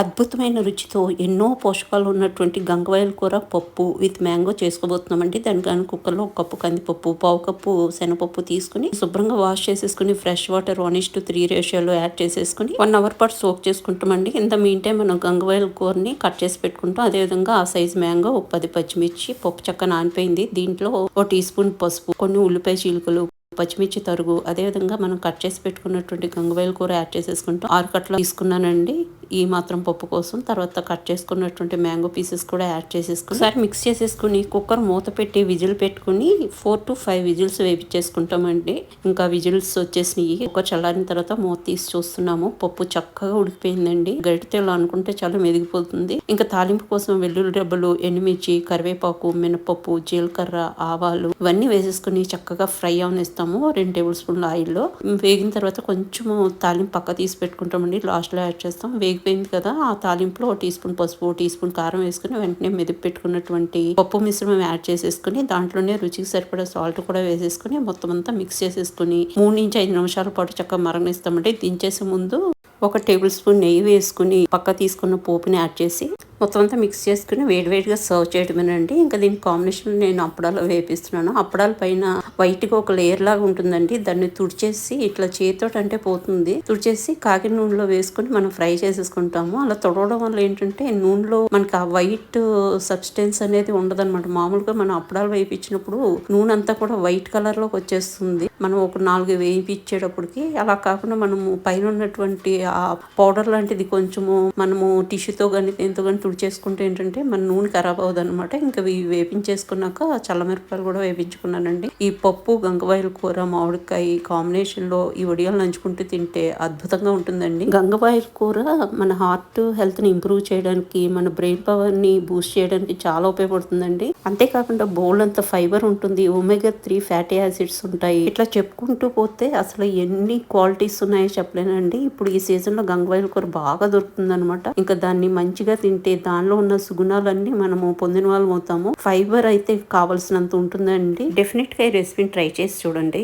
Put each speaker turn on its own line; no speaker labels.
అద్భుతమైన రుచితో ఎన్నో పోషకాలు ఉన్నటువంటి గంగవాయల కూర పప్పు విత్ మ్యాంగో చేసుకోబోతున్నామండి. కానీ కుక్కర్లో ఒక కప్పు కందిపప్పు పావు కప్పు శనగపప్పు తీసుకుని శుభ్రంగా వాష్ చేసేసుకుని fresh water one is to three రేషియోలో యాడ్ చేసేసుకుని వన్ అవర్ పాటు సోక్ చేసుకుంటామండి. ఇంత మీంటే మనం గంగవాయల కూరని కట్ చేసి పెట్టుకుంటాం. అదేవిధంగా ఆ సైజ్ మ్యాంగో ఒక పది పచ్చిమిర్చి పప్పు చక్క నానిపోయింది. దీంట్లో ఒక టీ స్పూన్ పసుపు కొన్ని ఉల్లిపాయ చీలికలు పచ్చిమిర్చి తరుగు అదేవిధంగా మనం కట్ చేసి పెట్టుకున్నటువంటి గంగవాయల కూర యాడ్ చేసేసుకుంటాం. ఆరు కట్ల తీసుకున్నానండి. ఈ మాత్రం పప్పు కోసం. తర్వాత కట్ చేసుకున్నటువంటి మ్యాంగో పీసెస్ కూడా యాడ్ చేసేసుకుని ఒకసారి మిక్స్ చేసేసుకుని కుక్కర్ మూత పెట్టి విజిల్ పెట్టుకుని ఫోర్ టు ఫైవ్ విజిల్స్ వేపించేసుకుంటామండి. ఇంకా విజిల్స్ వచ్చేసినాయి. కుక్కర్ చల్లారిన తర్వాత మూత తీసి చూస్తున్నాము. పప్పు చక్కగా ఉడికిపోయిందండి. గడితే అనుకుంటే చాలా మెదిగిపోతుంది. ఇంకా తాలింపు కోసం వెల్లుల్లి డబ్బలు ఎండుమిర్చి కరివేపాకు మినపప్పు జీలకర్ర ఆవాలు ఇవన్నీ వేసేసుకుని చక్కగా ఫ్రై అవనిస్తాము. రెండు టేబుల్ స్పూన్ల ఆయిల్లో. వేగిన తర్వాత కొంచెము తాలింపు పక్క తీసి పెట్టుకుంటామండి. లాస్ట్లో యాడ్ చేస్తాం. వేగి అయిపోయింది కదా ఆ తాలింపులో ఒక టీ స్పూన్ పసుపు టీ స్పూన్ కారం వేసుకుని వెంటనే మెదిపి పెట్టుకున్నటువంటి పప్పు మిశ్రమం యాడ్ చేసేసుకుని దాంట్లోనే రుచికి సరిపడా సాల్ట్ కూడా వేసేసుకుని మొత్తం అంతా మిక్స్ చేసేసుకుని మూడు నుంచి ఐదు నిమిషాల పాటు చక్కగా మరణిస్తామంటే దించేసే ముందు ఒక టేబుల్ స్పూన్ నెయ్యి వేసుకుని పక్క తీసుకున్న పోపుని యాడ్ చేసి మొత్తం అంతా మిక్స్ చేసుకుని వేడివేడిగా సర్వ్ చేయడమేనండి. ఇంకా దీని కాంబినేషన్ నేను అప్పడాలు వేపిస్తున్నాను. అప్పడాల పైన వైట్గా ఒక లేయర్ లాగా ఉంటుందండి. దాన్ని తుడిచేసి ఇట్లా చేతితో అంటే పోతుంది. తుడిచేసి కాకి నూనెలో వేసుకుని మనం ఫ్రై చేసేసుకుంటాము. అలా తొడవడం వల్ల ఏంటంటే నూనెలో మనకి ఆ వైట్ సబ్స్టెన్స్ అనేది ఉండదన్నమాట. మామూలుగా మనం అప్పడాలు వేయించినప్పుడు నూనె అంతా కూడా వైట్ కలర్లోకి వచ్చేస్తుంది. మనం ఒక నాలుగు వేయించేటప్పటికి అలా కాకుండా మనము పైన ఉన్నటువంటి ఆ పౌడర్ లాంటిది కొంచెము మనము టిష్యూతో కానీ దేంతో కానీ చేసుకుంటే ఏంటంటే మన నూనె ఖరాబ్ అవ్వదు అనమాట ఇంకా ఇవి వేపించేసుకున్నాక చల్లమిరపకాయలు కూడా వేపించుకున్నానండి. ఈ పప్పు గంగవాయల కూర మామిడికాయ కాంబినేషన్లో ఈ వడియాలు నంచుకుంటూ తింటే అద్భుతంగా ఉంటుందండి. గంగవాయల కూర మన హార్ట్ హెల్త్ని ఇంప్రూవ్ చేయడానికి మన బ్రెయిన్ పవర్ని బూస్ట్ చేయడానికి చాలా ఉపయోగపడుతుందండి. అంతేకాకుండా బోల్ అంత ఫైబర్ ఉంటుంది. ఒమేగా త్రీ ఫ్యాటీ యాసిడ్స్ ఉంటాయి. ఇట్లా చెప్పుకుంటూ పోతే అసలు ఎన్ని క్వాలిటీస్ ఉన్నాయో చెప్పలేనండి. ఇప్పుడు ఈ సీజన్లో గంగవాయల కూర బాగా దొరుకుతుంది అనమాట ఇంకా దాన్ని మంచిగా తింటే దానిలో ఉన్న సుగుణాలన్నీ మనము పొందిన వాళ్ళం అవుతాము. ఫైబర్ అయితే కావాల్సినంత ఉంటుందండి. డెఫినెట్గా ఈ రెసిపీని ట్రై చేసి చూడండి.